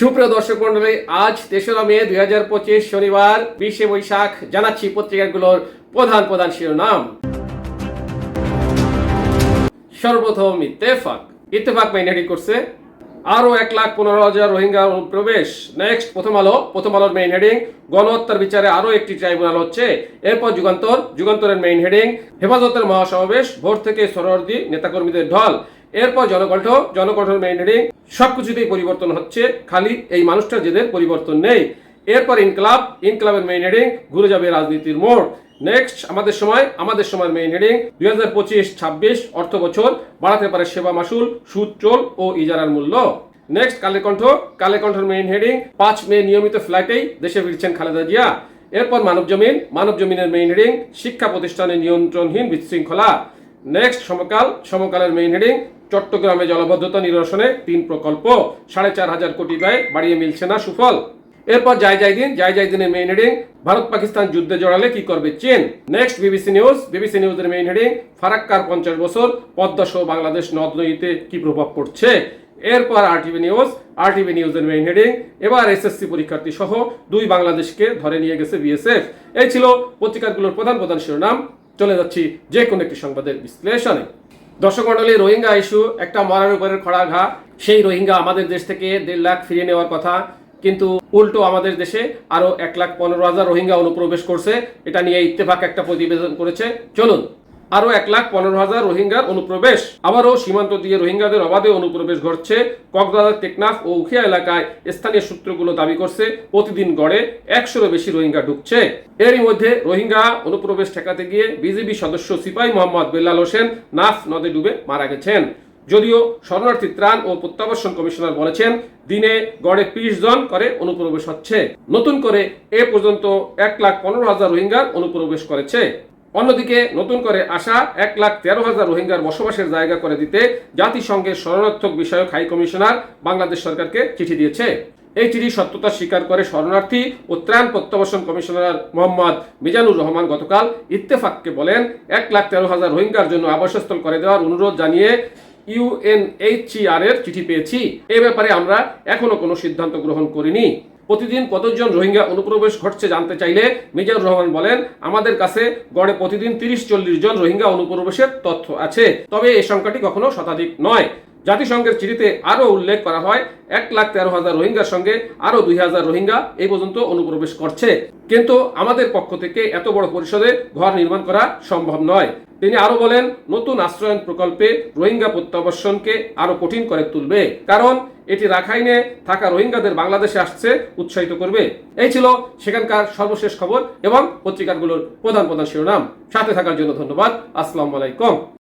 সুপ্রিয় দর্শক মন্ডলী আজ তেসরা মে দুই হাজার পঁচিশ শনিবার বিশে বৈশাখ, জানাচ্ছি পত্রিকাগুলোর প্রধান প্রধান শিরোনাম। সর্বপ্রথম ইত্তেফাক। ইত্তেফাক মেইন করছে, আরও এক লাখ পনেরো হাজার রোহিঙ্গা প্রবেশ। নেক্সট প্রথম আলো, প্রথম আলোর মেইন হেডিং গণহত্যার বিচারে আরও একটি ট্রাইব্যুনাল হচ্ছে। এরপর যুগান্তর, যুগান্তরের মেইন হেডিং হেফাজতের মহাসমাবেশ, ভোর থেকে সরহর্দি নেতাকর্মীদের ঢল। এরপর জনকণ্ঠ, জনকণ্ঠের মেইন হেডিং সবকিছুতেই পরিবর্তন হচ্ছে। খালি এই মানুষটার জেদের পরিবর্তন নেই। এরপর ইনকলাব, ইনকলাবের মেইন হেডিং ঘুরে যাবে রাজনীতির মোড়। নেক্সট আমাদের সময়, আমাদের সময়ের মেইন হেডিং দুই হাজার পঁচিশ ছাব্বিশ অর্থ বছর, বাড়াতে পারে সেবা মাসুল, সুদ চোল ও ইজারার মূল্য। নেক্সট কালে কণ্ঠ কালে কণ্ঠের মেইন হেডিং পাঁচ মে নিয়মিত ফ্লাইটেই দেশে ফিরছেন খালেদা জিয়া। এরপর মানব জমিন মানব জমিনের মেইন হেডিং শিক্ষা প্রতিষ্ঠানে নিয়ন্ত্রণহীন বিশৃঙ্খলা। নেক্সট সমকাল। সমকালের মেইন হেডিং চট্টগ্রামে জলবদ্ধতা নিরসনে তিন প্রকল্প, সাড়ে চার হাজার কোটি ব্যয়, বাড়িয়ে মিলছে না সুফল। এরপর যাই যাই দিন যাই যাই দিনের মেইন হেডিং ভারত পাকিস্তান যুদ্ধে জড়ালে কি করবে চীন? নেক্সট বিবিসি নিউজ বিবিসি নিউজের মেইন হেডিং ফারাক্কার পঞ্চাশ বছর, পদ্মা সহ বাংলাদেশ নদ নদীতে কি প্রভাব পড়ছে? এরপর আরটিভি নিউজ আর আরটিভি নিউজের মেইন হেডিং এবার এসএসসি পরীক্ষার্থী সহ দুই বাংলাদেশকে ধরে নিয়ে গেছে বিএসএফ এই ছিল পত্রিকাগুলোর প্রধান প্রধান শিরোনাম। চলে যাচ্ছি যে কোনো একটি সংবাদের বিশ্লেষণে। দর্শক মন্ডলী রোহিঙ্গা ইস্যু, একটা মরার উপরের খড়া ঘা, সেই রোহিঙ্গা আমাদের দেশ থেকে দেড় লাখ ফিরিয়ে নেওয়ার কথা, কিন্তু উল্টো আমাদের দেশে আরও এক লাখ পনেরো হাজার রোহিঙ্গা অনুপ্রবেশ করছে, এটা নিয়ে ইত্তেফাক একটা প্রতিবেদন করেছে। চলুন আরও এক লাখ পনেরো হাজার রোহিঙ্গার অনুপ্রবেশ। আবারও সীমান্ত দিয়ে রোহিঙ্গাদের অবাধে অনুপ্রবেশ ঘটছে। কক্সবাজার, টেকনাফ ও উখিয়া এলাকায় স্থানীয় সূত্রগুলো দাবি করছে, প্রতিদিন গড়ে একশোরও বেশি রোহিঙ্গা ঢুকছে। এরই মধ্যে রোহিঙ্গা অনুপ্রবেশ ঠেকাতে গিয়ে বিজেপি সদস্য সিপাই মোহাম্মদ বেল্লাল হোসেন নাফ নদে ডুবে মারা গেছেন। যদিও শরণার্থী ত্রাণ ও প্রত্যাবাসন কমিশনার বলেছেন, দিনে গড়ে ত্রিশ জন করে অনুপ্রবেশ হচ্ছে। নতুন করে এ পর্যন্ত এক লাখ পনেরো হাজার রোহিঙ্গার অনুপ্রবেশ করেছে। অন্যদিকে নতুন করে আসা এক লাখ তেরো হাজার রোহিঙ্গার বসবাসের জায়গা করে দিতে জাতিসংঘের শরণার্থক বিষয়ক হাই কমিশনার বাংলাদেশ সরকারকে চিঠি দিয়েছে। এই চিঠি সত্যতা স্বীকার করে শরণার্থী ও ত্রাণ প্রত্যাবাসন কমিশনার মোহাম্মদ মিজানুর রহমান গতকাল ইত্তেফাককে বলেন, এক লাখ তেরো হাজার রোহিঙ্গার জন্য আবাসস্থল করে দেওয়ার অনুরোধ জানিয়ে ইউএনএইচসিআর এর চিঠি পেয়েছি। এ ব্যাপারে আমরা এখনও কোনো সিদ্ধান্ত গ্রহণ করিনি। প্রতিদিন কতজন রোহিঙ্গা অনুপ্রবেশ ঘটছে জানতে চাইলে মিজানুর রহমান বলেন, আমাদের কাছে গড়ে প্রতিদিন তিরিশ চল্লিশ জন রোহিঙ্গা অনুপ্রবেশের তথ্য আছে। তবে এই সংখ্যাটি কখনো শতাধিক নয়। জাতিসংঘের চিঠিতে আরও উল্লেখ করা হয়, এক লাখ তেরো হাজার রোহিঙ্গার সঙ্গে আরও দুই হাজার রোহিঙ্গা এই পর্যন্ত অনুপ্রবেশ করছে। কিন্তু আমাদের পক্ষ থেকে এত বড় পরিসরে ঘর নির্মাণ করা সম্ভব নয়। তিনি আরও বলেন, নতুন আশ্রয়ন প্রকল্পে রোহিঙ্গা প্রত্যাবর্ষণকে আরও কঠিন করে তুলবে। কারণ এটি রাখাইনে থাকা রোহিঙ্গাদের বাংলাদেশে আসছে, উৎসাহিত করবে। এই ছিল সেখানকার সর্বশেষ খবর এবং পত্রিকাগুলোর প্রধান প্রধান শিরোনাম। সাথে থাকার জন্য ধন্যবাদ। আসসালামু আলাইকুম।